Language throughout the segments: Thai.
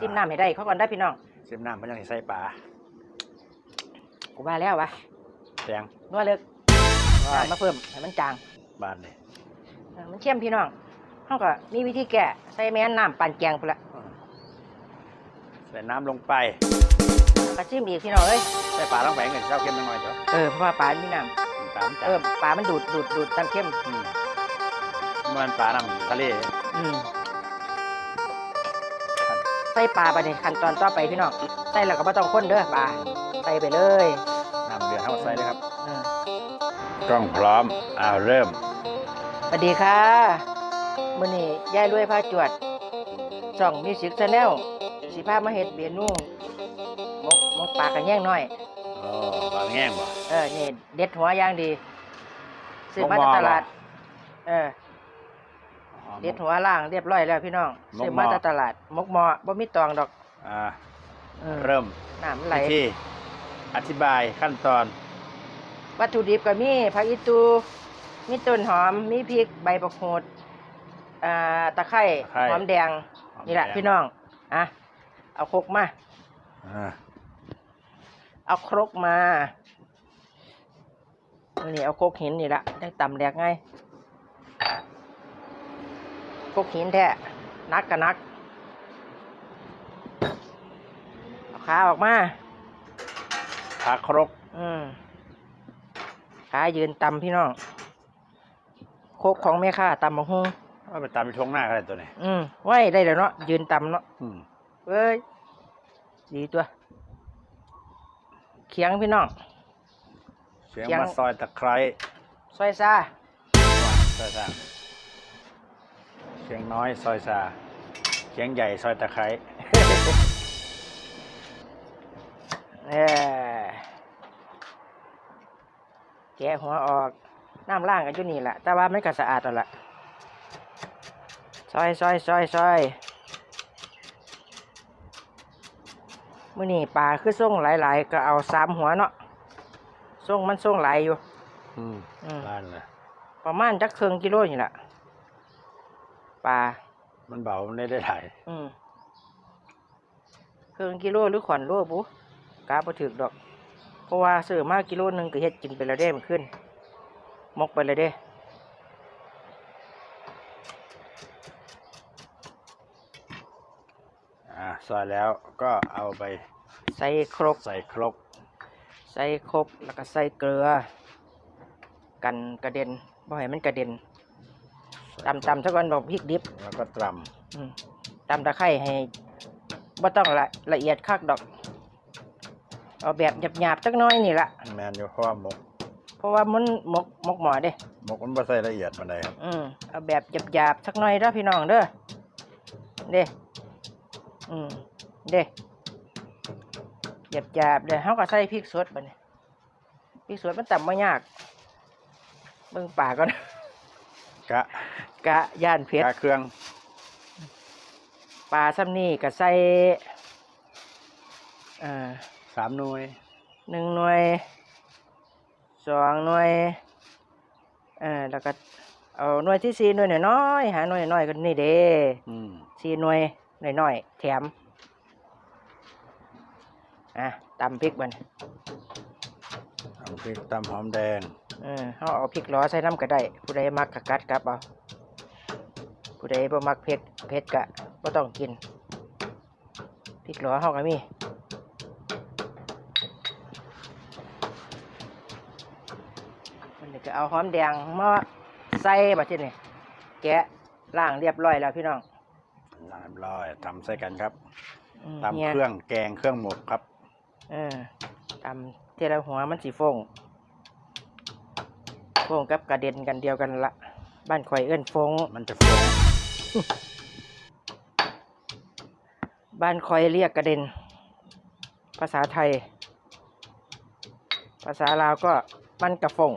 จิ้มน้ำให้ได้เขาก่อนได้พี่น้องซิมน้ำมันยังสิใส่ปลากูว่าแล้ววะแตงนัวเลิกว้ายน้ำมาเพิ่มให้มันจางบ้านนี่เออมันเข้มพี่น้องเขาก็มีวิธีแก้ใส่แม่นน้ำปั่นแกงพุ่นละอืมใส่น้ำลงไปแล้วก็จิ้มอีกพี่น้องเอ้ยใส่ปลาลงไปเงินเจ้าเค็มจังหน่อยเถอะเออเพราะว่าปลามีน้ปลามันำจัเออปลามันดูดดูดดูดน้ำเข้ม อืมมันปลาน้ำทะเลอืมใส่ปลาไปในขั้นตอนต่อไปพี่น้องใส่แล้วก็ไม่ต้องค้นเด้อปลาใส่ไปเลยน้ำเดือดเท่าใส่เลยครับเออกล้องพร้อมอ้าวเริ่มสวัสดีค่ะมื้อนี้ยายรวยพาจวดช่องมิวสิกชาแนลสิพามาเฮ็ดเมนูหมกหมกปลากระแยงน้อยโอ้ปลาแง่งบ่เออนี่เด็ดหัวอย่างดีซื้อมาหมกหม้จากอตลาดเหรอเออ เด็ดหัวล่างเรียบร้อยแล้วพี่น้องหมกซื้อหม้มาอจากตลาดหมกหมอบ่มีตองดอกอ่าเออเริ่มน้ำไหล วิธีอธิบายขั้นตอน วัตถุดิบก็มีผักอีตู มีต้นหอม มีพริกใบบักโหดอ่าตะไคร้ตะไคร้หอมแดงนี่แหละแดง พี่น้องอะเอาครกมา อ่าเอาครกมา นี่เอาครกหินนี่ละได้ตำแหลกไงายครกหินแท้นักกับนักเอาขาออกมาผักครกอืมขายืนตำพี่น้องโคกของแม่ค้าตำบักฮุงว่าไปตามไปทงหน้าก็ได้ตัวนี้อืมไว้ได้แล้วเนาะยืนตำเนาะอืมเอ้ยดีตัว เคียงพี่น้องเสียงเสียงมาซอยตะไคร้ซอยซาซอยซา เสียงน้อยซอยซาเสียงใหญ่ซอยตะไคร้เออแกะหัวออก น้ำล่างกันอยู่นี่แหละ แต่ว่ามันก็สะอาดแล้วล่ะ ซอยซอยซอยซอยมื่อนี่ปลาคือส่งหลาย ๆ ก็เอาสามหัวเนาะส่งมันส่งหลายอยู่ อืมอืมบ้านเลยประมาณจักครึ่งกิโลนี่แหละ ปลา มันเบามันได้ได้ถ่ายอืมครึ่งกิโลหรือขวัญโลบุกาบ่ถึกดอก เพราะว่าซื้อมากิโลหนึงก็เฮ็ดกินไปแล้วเด้มันขึ้น มกไปเลยเด้อ่าซอยแล้วก็เอาไปใส่ครก ใส่ครกใส่ครกแล้วก็ใส่เกลือ กันกระเด็นบ่ให้มันกระเด็น ตำตำซะก่อนดอกพริกดิบแล้วก็ตรอืมตำตะไคร้ให้บ่ต้องละละเอียดคักดอก เอาแบบหยาบๆจักหน้อยนี่ละำแมนอยู่เพราะว่าหมกเพราะว่ามันหมกหมกหมอเด้ หมกมันไม่ใส่ละเอียดมันใดครับอืมเอาแบบหยาบๆสักหน่อยเด้อพี่น้องเด้อเด้อืมเด้หยาบๆเด้อเฮาก็ใส่พริกสดบัดนี้พริกสดมันตำบ่ยาก เบิ่งปากก่อน กะ กะย่านเผ็ดกะเครื่องปลาซ้ำนี่ก็ใส่อ่าสามหน่วยหนึ่งหน่วยสองหน่วยเอ่าแล้วก็เอาหน่วยที่สี่หน่วยน้อยๆหาหน่วยน้อยก็นี่เด้อืมสี่หน่วยน้อยๆแถมอะตำพริกมันทำพริกตำหอมแดงเออเขาเอาพริกล้อใส่น้ำก็ได้ผู้ใดมักกะกัดกลับเอา ผู้ใดบ่มักเผ็ดเผ็ดกะบ่ต้องกินพริกล้อเขาก็มีมันนี่ก็เอาหอมแดงมาใส่บัดทีนี่แกะล้างเรียบร้อยแล้วพี่น้องเรียบร้อยทำใส่กันครับอืมตำนี่ยเครื่องแกงเครื่องหมกครับเออตำเทละหัวมันสีฟงฟงกับกระเด็นกันเดียวกันละบ้านข่อยเอื้นฟงมันจะฟง บ้านข่อยเรียกกระเด็น ภาษาไทย ภาษาลาวก็มันกระฟง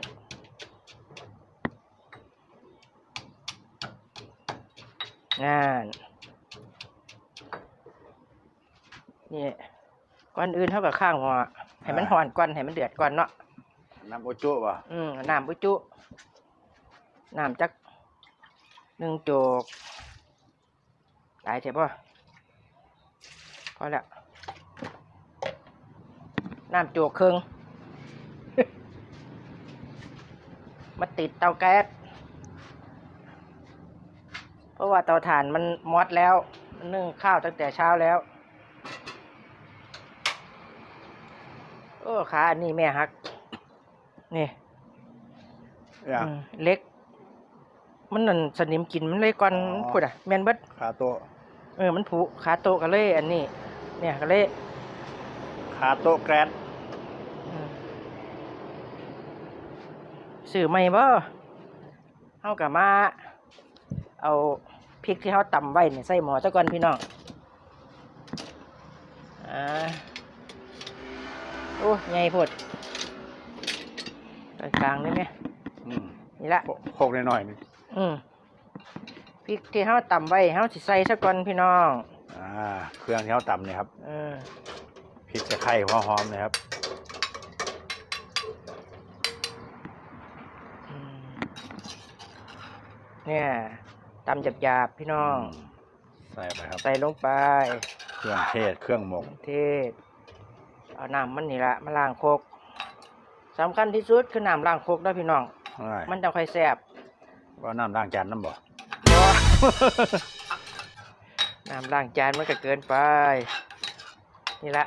งานนี่ก่อนอื่นเท่ากับข้างหัวให้มันหอนก่อนให้มันเดือดก่อนเนาะน้ำโอจุป่ะอืมน้ำอุจจุน้ำจักหนึ่งโจก หลายเถอะป่ะพอแล้วน้ำโจกเครื่องมาติดเตาแก๊สเพราะว่าเตาถ่านมันมอดแล้วมันนึ่งข้าวตั้งแต่เช้าแล้ว โอ้ขาอันนี้แม่ฮัก นี่อย่างอืมเล็ก มันนั่นสนิมกินมันเลยก่อนอ๋อพูดอะแม่นเบิดขาโต๊ะ เออมันผุขาโตะก็เลยอันนี้ เนี่ยก็เลยขาโต๊ะแกรดอืมสื่อใหม่บ่เฮากับมา เอาพริกที่เฮาตำไว้เนี่ยใส่หม้อซะก่อนพี่น้องอ่าโอ้ใหญ่โพดกลางๆนี่ไหมอืมนี่ละโคโคกหน่อยๆนึงอืม พริกที่เฮาตำไว้เฮาสิใส่ซะก่อนพี่น้อง อ่า เครื่องที่เขาตำเนี่ยครับเออพริกตะไคร้หัวหอมนะครับอืมเนี่ยตำหยาบๆพี่น้อง ใส่ไปครับ ใส่ลงไป เครื่องเทศ เครื่องหมก เทศ เอาน้ำมันนี่ละมาล้างโคกสำคัญที่สุดคือน้ำล้างโคกเด้อพี่น้อง ง่ายมันจะค่อยแซ่บว่าน้ำล้างจานน้ำบ่บ่ น้ำล้างจานมันก็เกินไป นี่ละ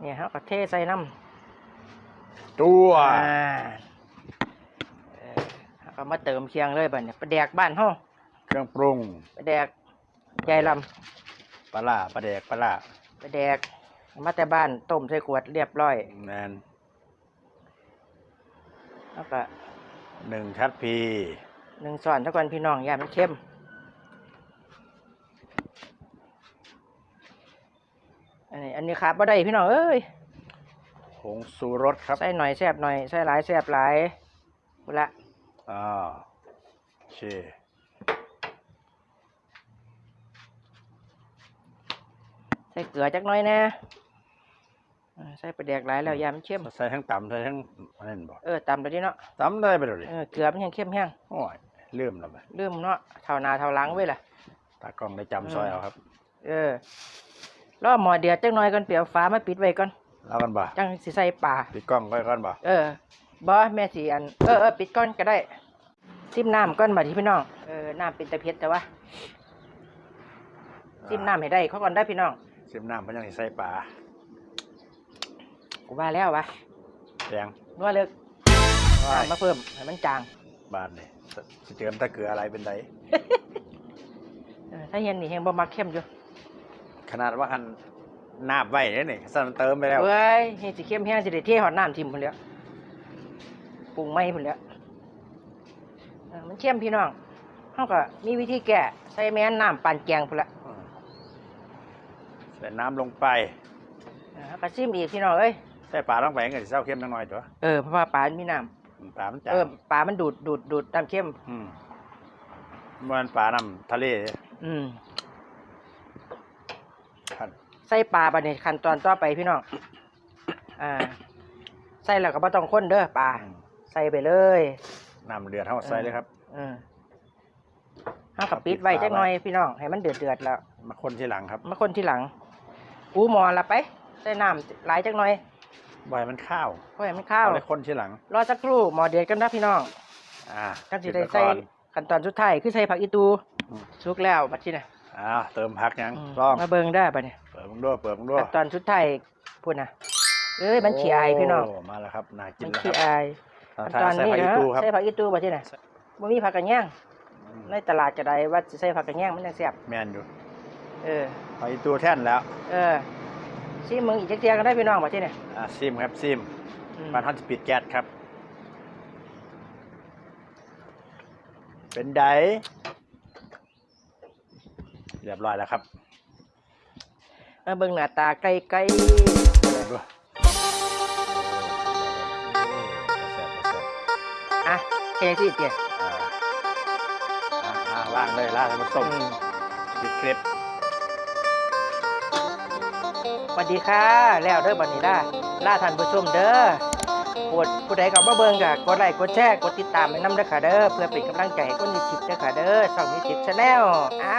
เนี่ยเขาก็เทใส่น้ำตัวอ่าเออเขาก็มาเติมเคียงเลยบัดเนี่ยปลาแดกบ้านห้องเครื่องปรุงปลาแดกยายลปลาล่าปลาแดกปลาล่าำปลาแดก มาแต่บ้านต้มใส่ขวดเรียบร้อยแมนแล้วก็หนึ่งชัดพี หนึ่งส่วนเท่ากันพี่น้องอย่ามันเข้มอันนี้อันนี้ขาดบ่ได้พี่น้องเอ้ยผงสูรสครับใส่หน่อยแซ่บหน่อยใส่หลายแซ่บหลายบุละอ่าโอเคใส่เกลือจักหน่อยนะอ่าใส่ปลาแดกหลายแล้วอย่ามันเข้มใส่ทั้งตำใส่ทั้งอันนั้นบ่เออตำไปดิเนาะตำได้ไปเลยเออเกลือมันยังเข้มแห้งโอ้ย ลืมแล้วไปลืมเนาะเท่าหนาเท่าหลังไว้ล่ะตากล้องได้จำซอยเอาครับ เออรอหมอเดือดจักหน่อยก่อนเปลี่ยวฟ้ามาปิดไว้ก่อนแล้วกันบ่จังสิใส่ปลาปิดกล้องไว้ก่อนบ่เออบอแม่สีอันเออเออปิดก้อนก็ได้ซิมน้ำก้อนมาที่พี่น้องเออน้ำเป็นตะเพ็ดแต่ว่าซิมน้ำให้ได้เขาก่อนได้พี่น้องซิมน้ำเพิ่นยังสิใส่ปลากูว่าแล้ววะแดงนัวเลิกว้ายน้ำมาเพิ่มให้มันจาง บาทนี่ สิเติมตะเกืออะไรเป็นไดเออถ้าเย็นนี่แห้งบ่มักเข้มอยู่ ขนาดว่าหันนาบไว้เนี่ยนี่สั่นเติมไปแล้วเว้ยเฮ็ดสิเข้มแห้งสิได้เทหอดน้ำทิมพุ่นแหล้วปรุงไม่พุ่นแหล้วเออมันเข้มพี่น้องเขาก็มีวิธีแก้ใส่แม่นน้ำปานแกงพุ่นละอืมใส่น้ำลงไปเออเขาก็ซิมอีกพี่น้องเอ้ยใส่ปลาลงไปก็สิเศร้าเข้มจังหน่อยตัวเออเพราะว่าปลามันมีน้ำ ปลามันจางเออปลามันดูดดูดดูดน้ำเข้มอืมมันปลาน้ำทะเล อืมขันใส่ปลาไปในขั้นตอนต่อไปพี่น้อง อ่า ใส่แล้วก็บ่ต้องค้นเด้อปลา อืมใส่ไปเลยน้ำเดือดเท่าใส่เลยครับเออห้ากับปิดไว้จักหน่อยพี่น้อง ให้มันเดือดเดือดๆแล้ว มาคนที่หลังครับ มาคนที่หลัง อูหมอละไป ใส่น้ำหลายจักหน่อย บ่อยมันข้าวเพราะให้มันข้าวเอาได้คนที่หลัง รอสักครู่หมอเดือดกันนะพี่น้องอ่าจังสิปิได้ว้ใส่ก่อนขั้นตอนสุดท้ายคือใส่ผักอีตูอืมสุกแล้วบัดนี้นะอ้าวเติมพักยังอืมลองมาเบิ่งได้บัดนี้เปิดมึงด้วยเปิดมึงด้วยขั้นตอนสุดท้ายพูดนะเอ้ยมันขี้อายพี่น้องโมาแล้วครับน่ากิมันนแล้วคขี้รับอายตอนขั้นตอนใส่นี้ผักอีนะตูครับใส่ผักอีตูบ่ที่ไหนบ่มีผักกระแยงอืมในตลาดจะได้ว่าสิใส่ผักกระแยงมันจังแซ่บแมนอยู่เออผักอีตูแท่นแล้ว เออ ซิมึงอีกจักเที่ยกันได้พี่น้องบ่ที่ไหนอ่าซิมครับซิมอืมบ้านท่านจะปิดแก๊สครับ เป็นไดเรียบร้อยแล้วครับมาเบิ่งหน้าตาไก่ไก่เดี๋ยวดูโอ้แซ่บแซ่บอะเฮ็ดสิเตี้ยอ่าอ่าอ่าล่างเลยล่างให้มันส้มอืม ปิดคลิป สวัสดีค่ะ แล้วเด้อบันนี้ล่ะล่าท่านผู้ชมเด้อกดผู้ใดเข้ามาเบิ่งกับกดไลค์กดแชร์กดติดตามให้นำเด้อค่ะเด้อเพื่อเป็นกำลังใจให้คนนิสิตเด้อค่ะเด้อช่องนิสิต Channel อะ